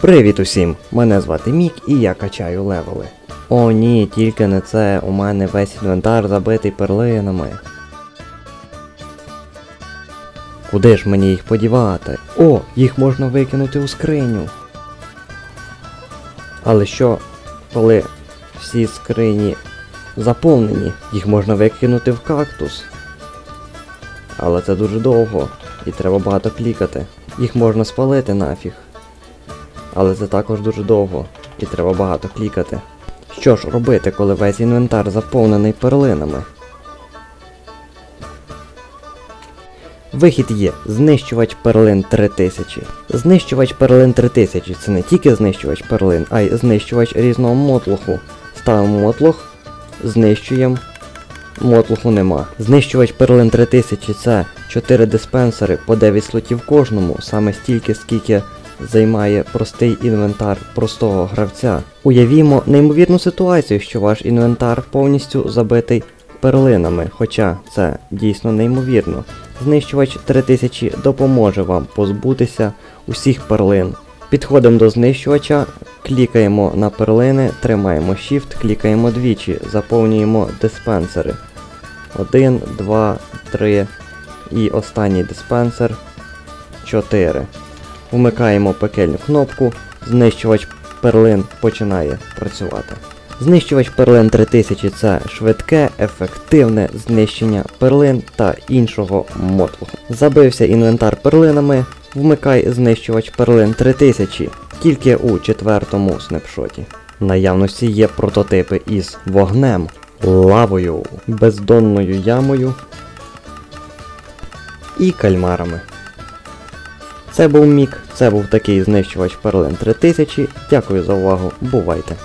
Привіт усім! Мене звати Мік і я качаю левели. О ні, тільки не це, у мене весь інвентар забитий перлинами. Куди ж мені їх подівати? О, їх можна викинути у скриню. Але що, коли всі скрині заповнені, їх можна викинути в кактус. Але це дуже довго і треба багато клікати. Їх можна спалити нафіг. Але це також дуже довго і треба багато клікати. Що ж робити, коли весь інвентар заповнений перлинами? Вихід є знищувач перлин 3000. Знищувач перлин 3000 це не тільки знищувач перлин, а й знищувач різного мотлоху. Ставимо мотлох, знищуємо. Мотлоху нема. Знищувач перлин 3000 це 4 диспенсери по 9 слотів кожному, саме стільки, скільки займає простий інвентар простого гравця. Уявімо неймовірну ситуацію, що ваш інвентар повністю забитий перлинами, хоча це дійсно неймовірно. Знищувач 3000 допоможе вам позбутися усіх перлин. Підходимо до знищувача, клікаємо на перлини, тримаємо Shift, клікаємо двічі, заповнюємо диспенсери. 1, 2, 3 і останній диспенсер 4. Вмикаємо пекельну кнопку, знищувач перлин починає працювати. Знищувач перлин 3000 це швидке, ефективне знищення перлин та іншого мотлуху. Забився інвентар перлинами, вмикай знищувач перлин 3000 тільки у четвертому снапшоті. Наявності є прототипи із вогнем, лавою, бездонною ямою і кальмарами. Це був Мік, це був такий знищувач перлин 3000. Дякую за увагу, бувайте!